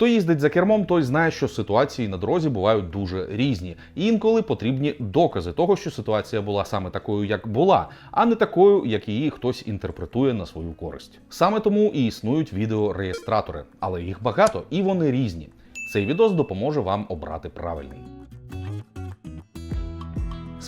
Хто їздить за кермом, той знає, що ситуації на дорозі бувають дуже різні. І інколи потрібні докази того, що ситуація була саме такою, як була, а не такою, як її хтось інтерпретує на свою користь. Саме тому і існують відеореєстратори, але їх багато і вони різні. Цей відос допоможе вам обрати правильний.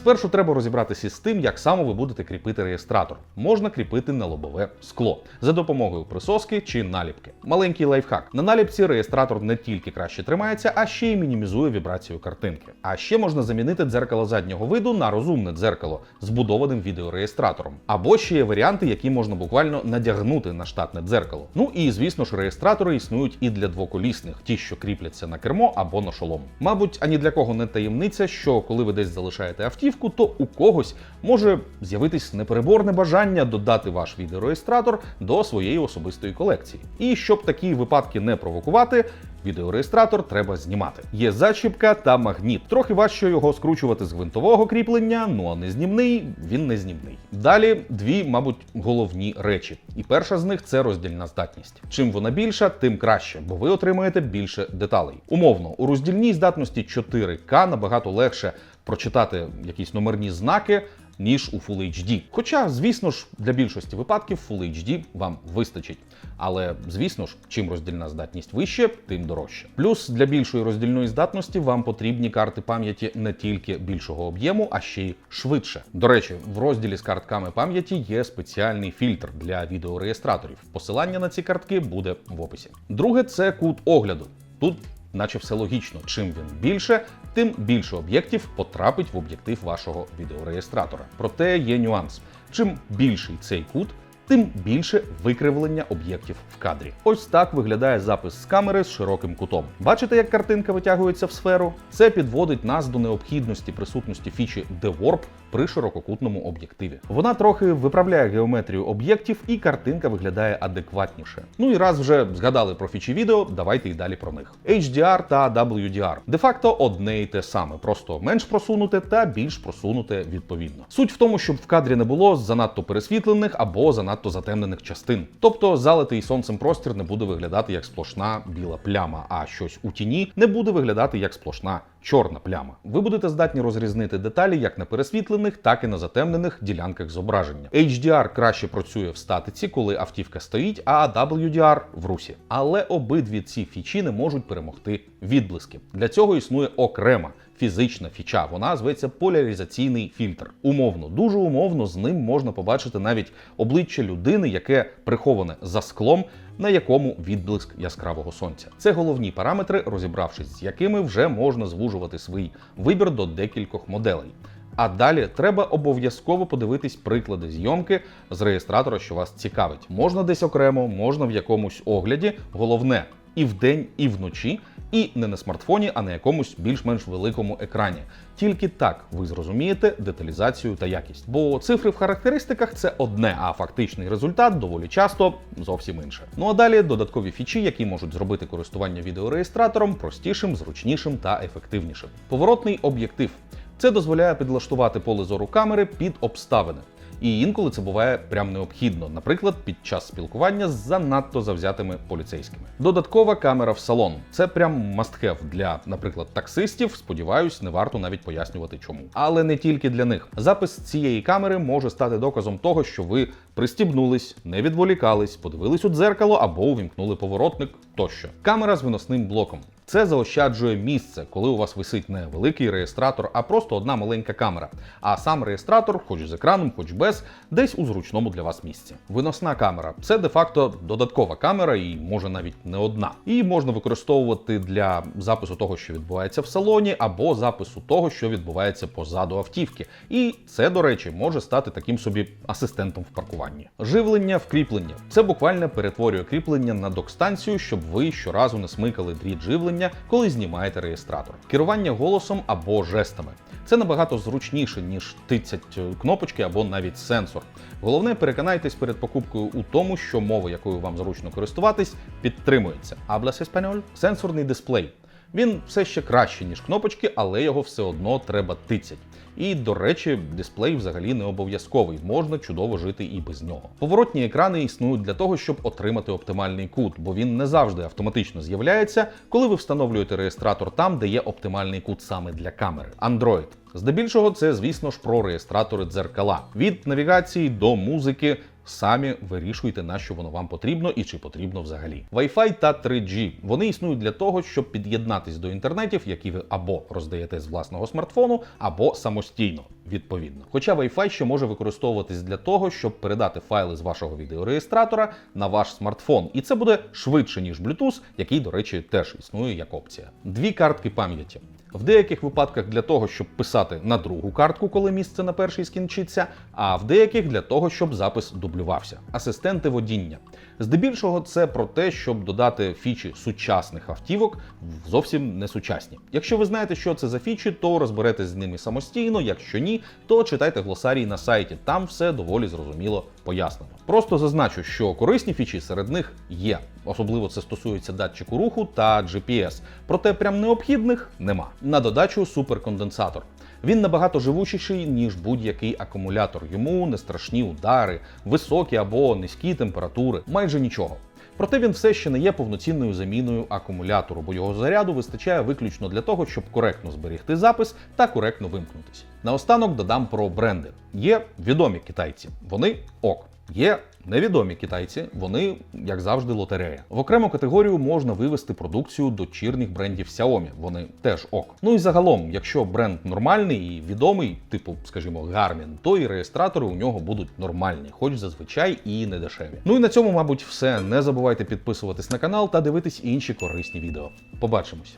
Спершу треба розібратися з тим, як саме ви будете кріпити реєстратор. Можна кріпити на лобове скло за допомогою присоски чи наліпки. Маленький лайфхак. На наліпці реєстратор не тільки краще тримається, а ще й мінімізує вібрацію картинки. А ще можна замінити дзеркало заднього виду на розумне дзеркало з будованим відеореєстратором. Або ще є варіанти, які можна буквально надягнути на штатне дзеркало. Ну і звісно ж, реєстратори існують і для двоколісних, ті, що кріпляться на кермо або на шолом. Мабуть, ані для кого не таємниця, що коли ви десь залишаєте автівку, то у когось може з'явитись непереборне бажання додати ваш відеореєстратор до своєї особистої колекції. І щоб такі випадки не провокувати, відеореєстратор треба знімати. Є зачіпка та магніт. Трохи важче його скручувати з гвинтового кріплення, ну а не знімний, він не знімний. Далі дві, мабуть, головні речі. І перша з них це роздільна здатність. Чим вона більша, тим краще, бо ви отримаєте більше деталей. Умовно, у роздільній здатності 4К набагато легше прочитати якісь номерні знаки. Ніж у Full HD. Хоча, звісно ж, для більшості випадків Full HD вам вистачить. Але, звісно ж, чим роздільна здатність вище, тим дорожче. Плюс для більшої роздільної здатності вам потрібні карти пам'яті не тільки більшого об'єму, а ще й швидше. До речі, в розділі з картками пам'яті є спеціальний фільтр для відеореєстраторів. Посилання на ці картки буде в описі. Друге це кут огляду. Тут наче все логічно. Чим він більше, тим більше об'єктів потрапить в об'єктив вашого відеореєстратора. Проте є нюанс: чим більший цей кут, тим більше викривлення об'єктів в кадрі. Ось так виглядає запис з камери з широким кутом. Бачите, як картинка витягується в сферу? Це підводить нас до необхідності присутності фічі DeWarp при ширококутному об'єктиві. Вона трохи виправляє геометрію об'єктів, і картинка виглядає адекватніше. Ну і раз вже згадали про фічі відео, давайте і далі про них. HDR та WDR де-факто одне і те саме, просто менш просунуте та більш просунуте відповідно. Суть в тому, щоб в кадрі не було занадто пересвітлених або занадто затемнених частин. Тобто залитий сонцем простір не буде виглядати як сплошна біла пляма, а щось у тіні не буде виглядати як сплошна чорна пляма. Ви будете здатні розрізнити деталі як на пересвітлених, так і на затемнених ділянках зображення. HDR краще працює в статиці, коли автівка стоїть, а WDR в русі. Але обидві ці фічі не можуть перемогти відблиски. Для цього існує окрема. Фізична фіча, вона зветься поляризаційний фільтр. Умовно, дуже умовно з ним можна побачити навіть обличчя людини, яке приховане за склом, на якому відблиск яскравого сонця. Це головні параметри, розібравшись з якими вже можна звужувати свій вибір до декількох моделей. А далі треба обов'язково подивитись приклади зйомки з реєстратора, що вас цікавить. Можна десь окремо, можна в якомусь огляді. Головне і вдень, і вночі, і не на смартфоні, а на якомусь більш-менш великому екрані. Тільки так ви зрозумієте деталізацію та якість. Бо цифри в характеристиках це одне, а фактичний результат доволі часто зовсім інше. Ну а далі додаткові фічі, які можуть зробити користування відеореєстратором простішим, зручнішим та ефективнішим. Поворотний об'єктив. Це дозволяє підлаштувати поле зору камери під обставини. І інколи це буває прям необхідно, наприклад, під час спілкування з занадто завзятими поліцейськими. Додаткова камера в салон це прям must-have для, наприклад, таксистів. Сподіваюсь, не варто навіть пояснювати чому. Але не тільки для них. Запис цієї камери може стати доказом того, що ви пристібнулись, не відволікались, подивились у дзеркало або увімкнули поворотник тощо. Камера з виносним блоком. Це заощаджує місце, коли у вас висить не великий реєстратор, а просто одна маленька камера. А сам реєстратор, хоч з екраном, хоч без, десь у зручному для вас місці. Виносна камера це де-факто додаткова камера, і може навіть не одна. Її можна використовувати для запису того, що відбувається в салоні, або запису того, що відбувається позаду автівки. І це, до речі, може стати таким собі асистентом в паркуванні. Живлення вкріплення це буквально перетворює кріплення на док-станцію, щоб ви щоразу не смикали дріт живлення, коли знімаєте реєстратор. Керування голосом або жестами. Це набагато зручніше, ніж тицять кнопочки або навіть сенсор. Головне, переконайтесь перед покупкою у тому, що мова, якою вам зручно користуватись, підтримується. Hablas español? Сенсорний дисплей. Він все ще краще, ніж кнопочки, але його все одно треба тицять. І, до речі, дисплей взагалі не обов'язковий, можна чудово жити і без нього. Поворотні екрани існують для того, щоб отримати оптимальний кут, бо він не завжди автоматично з'являється, коли ви встановлюєте реєстратор там, де є оптимальний кут саме для камери. Android. Здебільшого, це, звісно ж, про реєстратори дзеркала. Від навігації до музики. Самі вирішуйте, на що воно вам потрібно і чи потрібно взагалі. Wi-Fi та 3G. Вони існують для того, щоб під'єднатись до інтернетів, які ви або роздаєте з власного смартфону, або самостійно. Відповідно, хоча Wi-Fi ще може використовуватись для того, щоб передати файли з вашого відеореєстратора на ваш смартфон, і це буде швидше ніж Bluetooth, який, до речі, теж існує як опція. Дві картки пам'яті. В деяких випадках для того, щоб писати на другу картку, коли місце на першій скінчиться, а в деяких для того, щоб запис дублювався. Асистенти водіння. Здебільшого це про те, щоб додати фічі сучасних автівок в зовсім не сучасні. Якщо ви знаєте, що це за фічі, то розберетесь з ними самостійно. Якщо ні, то читайте глосарій на сайті. Там все доволі зрозуміло пояснено. Просто зазначу, що корисні фічі серед них є. Особливо це стосується датчику руху та GPS. Проте прям необхідних нема. На додачу суперконденсатор. Він набагато живучіший, ніж будь-який акумулятор. Йому не страшні удари, високі або низькі температури, майже нічого. Проте він все ще не є повноцінною заміною акумулятору, бо його заряду вистачає виключно для того, щоб коректно зберегти запис та коректно вимкнутися. Наостанок додам про бренди. Є відомі китайці, вони ок. Є невідомі китайці, вони, як завжди, лотерея. В окрему категорію можна вивести продукцію дочірніх брендів Xiaomi. Вони теж ок. Ну і загалом, якщо бренд нормальний і відомий, типу, скажімо, Garmin, то і реєстратори у нього будуть нормальні, хоч зазвичай і не дешеві. Ну і на цьому, мабуть, все. Не забувайте підписуватись на канал та дивитись інші корисні відео. Побачимось.